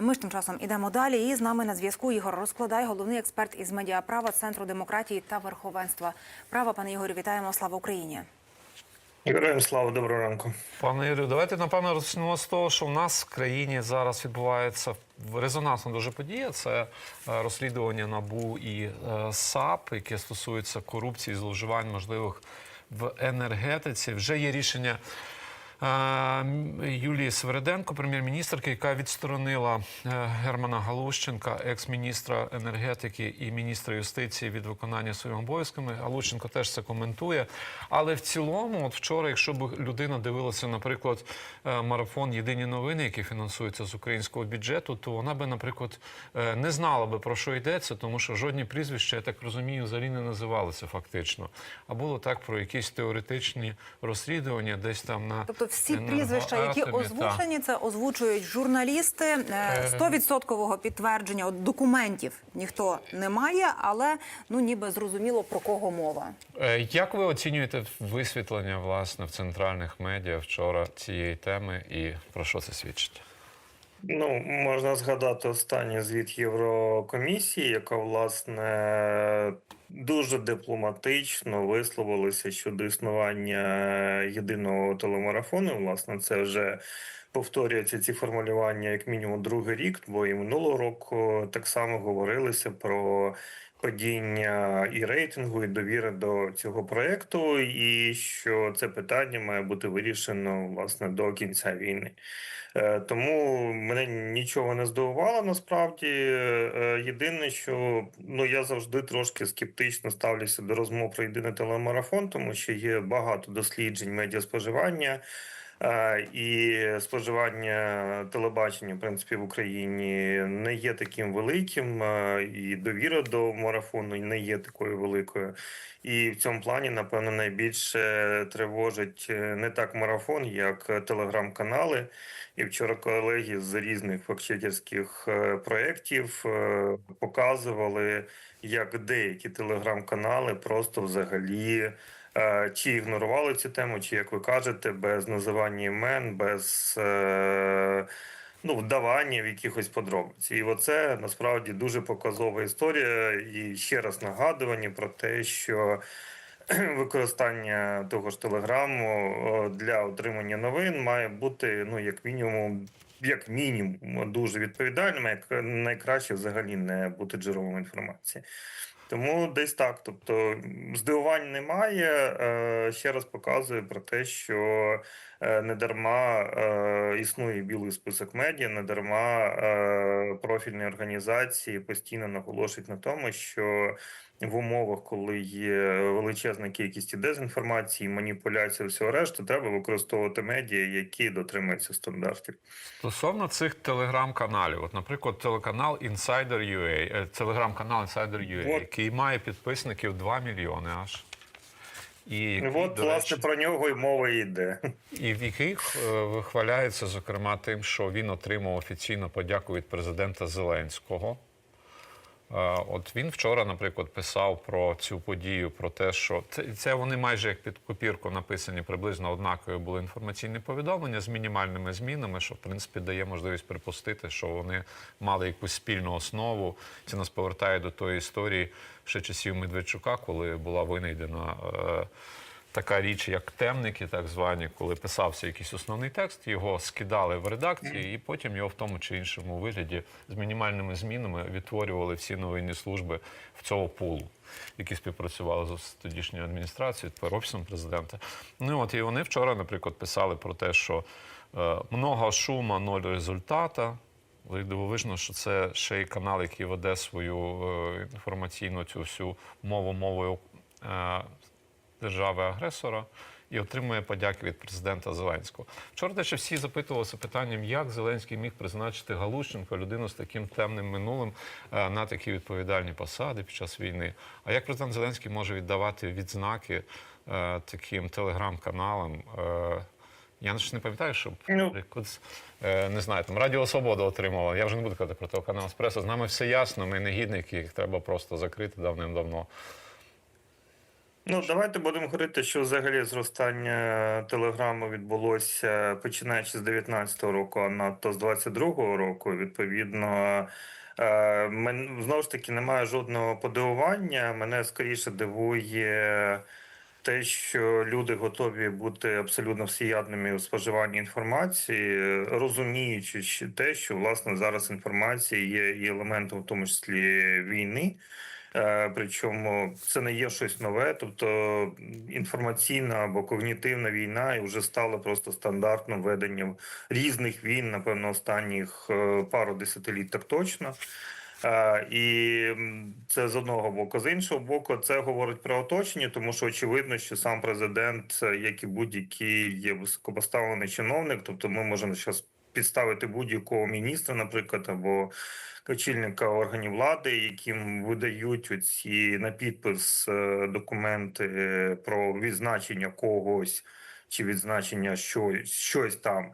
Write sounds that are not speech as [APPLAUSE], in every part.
Ми ж тим часом ідемо далі. І з нами на зв'язку Ігор Розкладай, головний експерт із медіаправа Центру демократії та верховенства права. Пане Ігорю, вітаємо. Слава Україні. Героям слава, доброго ранку. Пане Юрію, давайте напевно розпочнемо з того, що в нас в країні зараз відбувається резонансна дуже подія. Це е, розслідування набу і е, САП, яке стосується корупції, зловживань можливих в енергетиці. Вже є рішення. Юлії Свереденко, прем'єр-міністрки, яка відсторонила е, Германа Галущенка, екс-міністра енергетики і міністра юстиції від виконання своїми обов'язками. Галущенко теж це коментує. Але в цілому, от вчора, якщо б людина дивилася, наприклад, е, марафон Єдині новини, який фінансується з українського бюджету, то вона би, наприклад, е, не знала би про що йдеться, тому що жодні прізвища, я так розумію, взагалі не називалися фактично. А було так про якісь теоретичні розслідування, десь там на Тобто, всі прізвища, які озвучені, це озвучують журналісти. Е, Стовідсоткового підтвердження от документів ніхто не має, але ну ніби зрозуміло про кого мова. Е, Як ви оцінюєте висвітлення власне в центральних медіа вчора цієї теми, і про що це свідчить? Ну, можна згадати останній звіт Єврокомісії, яка власне дуже дипломатично висловилася щодо існування єдиного телемарафону. Власне, це вже повторюються ці формулювання як мінімум другий рік, бо і минулого року так само говорилося про. Падіння і рейтингу, і довіри до цього проекту, і що це питання має бути вирішено власне до кінця війни. Е, Тому мене нічого не здивувало насправді. Е, Єдине, що ну я завжди трошки скептично ставлюся до розмов про єдиний телемарафон, тому що є багато досліджень медіаспоживання. Е, І споживання телебачення, в принципі, в Україні не є таким великим, е, і довіра до марафону не є такою великою. І в цьому плані, напевно, найбільше тривожить е, не так марафон, як телеграм-канали. І вчора колеги з різних фактчекерських проєктів показували, як деякі телеграм-канали просто взагалі чи ігнорували цю тему, чи, як ви кажете, без називання імен, без е, ну, вдавання в якихось подробиць. І оце насправді дуже показова історія. І ще раз нагадування про те, що [CLEARS THROAT] використання того ж телеграму для отримання новин має бути ну як мінімум. Як мінімум дуже відповідальним, як найкраще взагалі не бути джерелом інформації. Тому десь так. Тобто здивувань немає. Е, Ще раз показує про те, що е, не дарма е, існує білий список медіа, не дарма е, профільні організації постійно наголошують на тому, що в умовах, коли є величезна кількість і дезінформації, маніпуляції, всього решту, треба використовувати медіа, які дотримуються стандартів. Стосовно цих телеграм-каналів, от, наприклад, телеканал Insider.ua, е, телеграм-канал Insider.ua, От. який має підписників 2 мільйони аж. І, От, до власне, речі, про нього й мова йде. і в яких е, вихваляється, зокрема, тим, що він отримав офіційну подяку від президента Зеленського. От він вчора, наприклад, писав про цю подію, про те, що це, це вони майже як під копірку написані приблизно однакові були інформаційні повідомлення з мінімальними змінами, що в принципі дає можливість припустити, що вони мали якусь спільну основу. Це нас повертає до тої історії ще часів Медведчука, коли була винайдена. Е, Така річ, як темники, так звані, коли писався якийсь основний текст, його скидали в редакції, і потім його в тому чи іншому вигляді з мінімальними змінами відтворювали всі новинні служби в цього пулу, які співпрацювали з тодішньою адміністрацією, тепер офісом президента. Ну от і вони вчора, наприклад, писали про те, що е, много шума, ноль результата. Дивовижно, що це ще й канал, який веде свою е, інформаційну цю всю мову мовою е, держави-агресора і отримує подяки від президента Зеленського. Вчора те, що всі запитувалися питанням, як Зеленський міг призначити Галущенко, людину з таким темним минулим, е, на такі відповідальні посади під час війни. А як президент Зеленський може віддавати відзнаки е, таким телеграм-каналам? Е, я ж не пам'ятаю, щоб Ну. е, не знаю, там Радіо Свобода отримала. Я вже не буду казати про телеканал Еспресо. З нами все ясно. Ми негідники, їх треба просто закрити давним-давно. Ну, давайте будемо говорити, що взагалі зростання телеграму відбулося починаючи з 19-го року, а надто з 22-го року. Відповідно, е, мен, знову ж таки немає жодного подивування. Мене скоріше дивує те, що люди готові бути абсолютно всеядними у споживанні інформації, розуміючи те, що власне зараз інформація є і елементом, в тому числі війни. Е, Причому це не є щось нове, тобто інформаційна або когнітивна війна і вже стала просто стандартним веденням різних війн, напевно, останніх е, пару десятиліть так точно. Е, І це з одного боку. З іншого боку, це говорить про оточення, тому що очевидно, що сам президент, як і будь-який є високопоставлений чиновник, тобто ми можемо зараз підставити будь-якого міністра, наприклад, або очільника органів влади, яким видають оці на підпис е, документи е, про відзначення когось чи відзначення щось, щось там.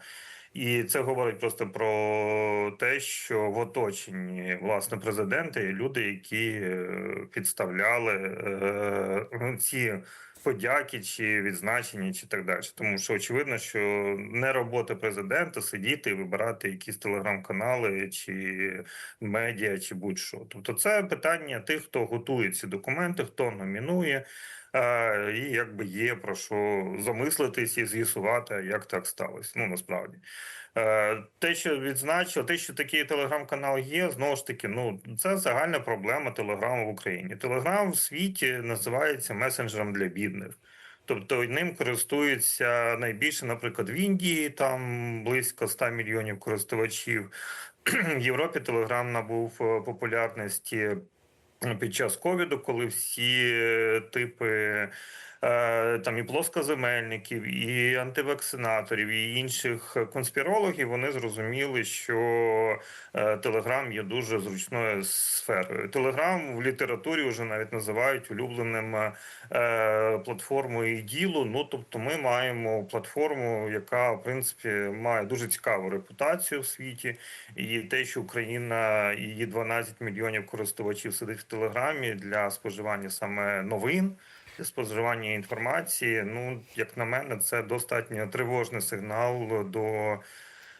І це говорить просто про те, що в оточенні власне президента є люди, які е, підставляли ці подяки чи відзначення, чи так далі. Тому що очевидно, що не робота президента сидіти і вибирати якісь телеграм-канали чи медіа, чи будь-що. Тобто, це питання тих, хто готує ці документи, хто номінує. І якби є про що замислитись і з'ясувати, як так сталося. Ну насправді те, що відзначив, те, що такий телеграм-канал є, знову ж таки, ну це загальна проблема телеграму в Україні. Телеграм в світі називається месенджером для бідних. Тобто ним користуються найбільше, наприклад, в Індії, там близько 100 мільйонів користувачів. В Європі Телеграм набув е, популярності під час ковіду, коли всі е, типи е, там і плоскоземельників, і антивакцинаторів, і інших конспірологів вони зрозуміли, що е, Телеграм є дуже зручною сферою. Телеграм в літературі вже навіть називають улюбленим е, платформою і ділу. Ну тобто, ми маємо платформу, яка в принципі має дуже цікаву репутацію в світі, і те, що Україна її 12 мільйонів користувачів сидить в Телеграмі для споживання саме новин. Споживання інформації, ну як на мене, це достатньо тривожний сигнал до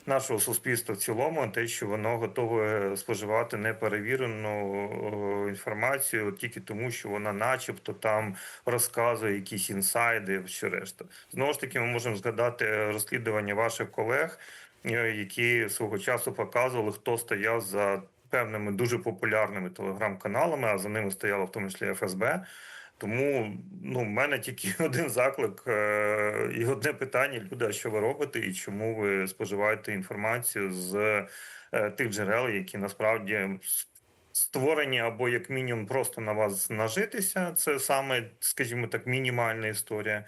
нашого суспільства в цілому, те, що воно готове споживати неперевірену інформацію тільки тому, що вона, начебто, там розказує якісь інсайди, що решта. Знову ж таки, ми можемо згадати розслідування ваших колег, е, які свого часу показували, хто стояв за певними дуже популярними телеграм-каналами, а за ними стояло в тому числі ФСБ. Тому ну, в мене тільки [LAUGHS] один заклик е, і одне питання: люди, а що ви робите, і чому ви споживаєте інформацію з е, тих джерел, які насправді створені або як мінімум просто на вас нажитися. Це саме, скажімо так, мінімальна історія.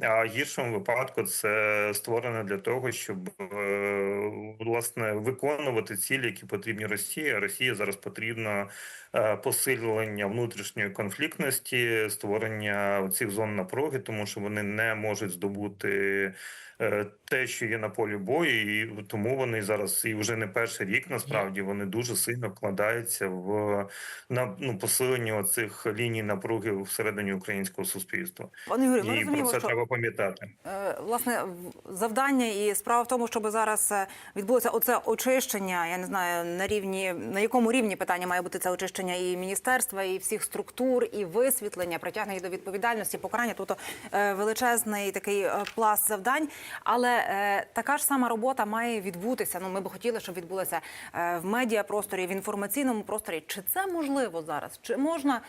А в гіршому випадку це створено для того, щоб е, власне виконувати цілі, які потрібні Росії. А Росії зараз потрібно е, посилення внутрішньої конфліктності, створення цих зон напруги, тому що вони не можуть здобути е, те, що є на полі бою, і тому вони зараз і вже не перший рік насправді вони дуже сильно вкладаються в на ну посилення цих ліній напруги всередині українського суспільства. Пане Юрію, ми І про це що треба пам'ятати. Е, Власне, завдання і справа в тому, щоб зараз відбулося оце очищення. Я не знаю на рівні на якому рівні питання має бути це очищення і міністерства, і всіх структур, і висвітлення, притягнення до відповідальності, покарання. Тобто величезний такий е, пласт завдань. Але е, така ж сама робота має відбутися. Ну, ми би хотіли, щоб відбулося е, в медіапросторі, в інформаційному просторі. Чи це можливо зараз? Чи можна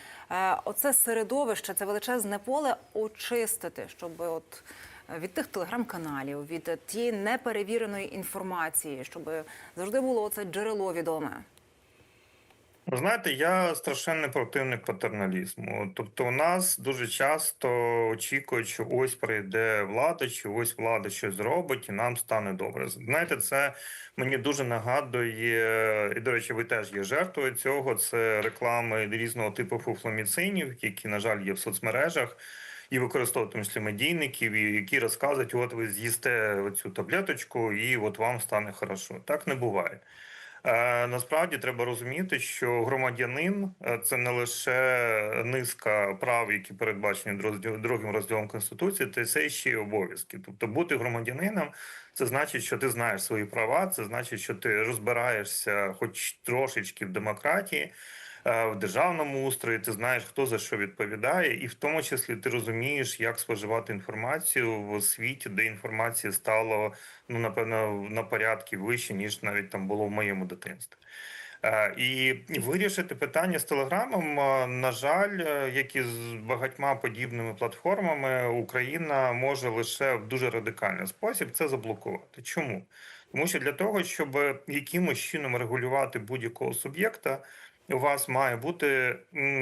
оце середовище, це величезне поле очистити, щоб от від тих телеграм-каналів, від тієї неперевіреної інформації, щоб завжди було це джерело відоме. Ви Знаєте, я страшенний противник патерналізму. Тобто, у нас дуже часто очікують, що ось прийде влада, чи ось влада щось зробить, і нам стане добре. Знаєте, це мені дуже нагадує, і до речі, ви теж є жертвою цього. Це реклами різного типу фуфломіцинів, які, на жаль, є в соцмережах. І використовують в числі медійників, які розказують, от ви з'їсте цю таблеточку, і от вам стане хорошо. Так не буває. Е, Насправді треба розуміти, що громадянин е, це не лише низка прав, які передбачені другим розділом конституції, це ще й обов'язки. Тобто, бути громадянином це значить, що ти знаєш свої права, це значить, що ти розбираєшся, хоч трошечки в демократії. Е, В державному устрої ти знаєш, хто за що відповідає, і в тому числі ти розумієш, як споживати інформацію в світі, де інформації стало ну напевно на порядки вище, ніж навіть там було в моєму дитинстві. Е, І вирішити питання з телеграмом, е, на жаль, як і з багатьма подібними платформами, Україна може лише в дуже радикальний спосіб це заблокувати. Чому? Тому що для того, щоб якимось чином регулювати будь-якого суб'єкта, у вас має бути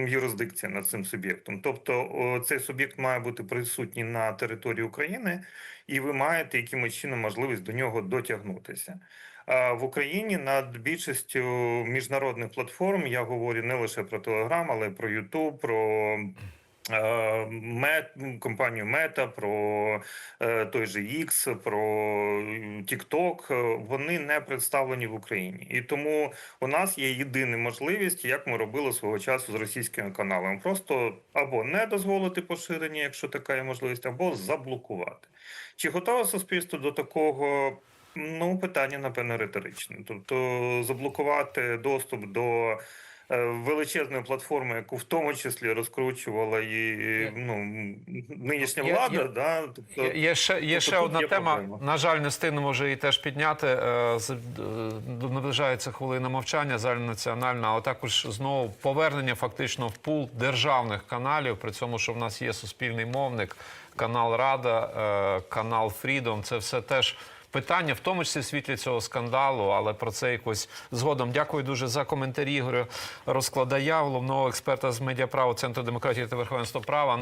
юрисдикція над цим суб'єктом. Тобто цей суб'єкт має бути присутній на території України, і ви маєте якимось чином можливість до нього дотягнутися. В Україні над більшістю міжнародних платформ я говорю не лише про Телеграм, але й про Ютуб, про Мет, компанію Мета, про е, той же X, про TikTok. е, Вони не представлені в Україні, і тому у нас є єдина можливість, як ми робили свого часу з російськими каналами, просто або не дозволити поширення, якщо така є можливість, або заблокувати. Чи готове суспільство до такого? Ну, питання, напевно, риторичне. Тобто заблокувати доступ до е, величезної платформи, яку в тому числі розкручувала і ну, нинішня влада, я- да? тобто, Є, є ще, є тобто ще одна є тема. проблема. На жаль, не встигнемо вже її теж підняти. Е, е, Наближається хвилина мовчання загальнонаціональна, а також знову повернення фактично в пул державних каналів, при цьому, що в нас є суспільний мовник, канал Рада, канал Фрідом. Це все теж. Питання, в тому числі в світлі цього скандалу, але про це якось згодом. Дякую дуже за коментарі Ігорю Розкладая, головного експерта з медіаправу Центру демократії та верховенства права.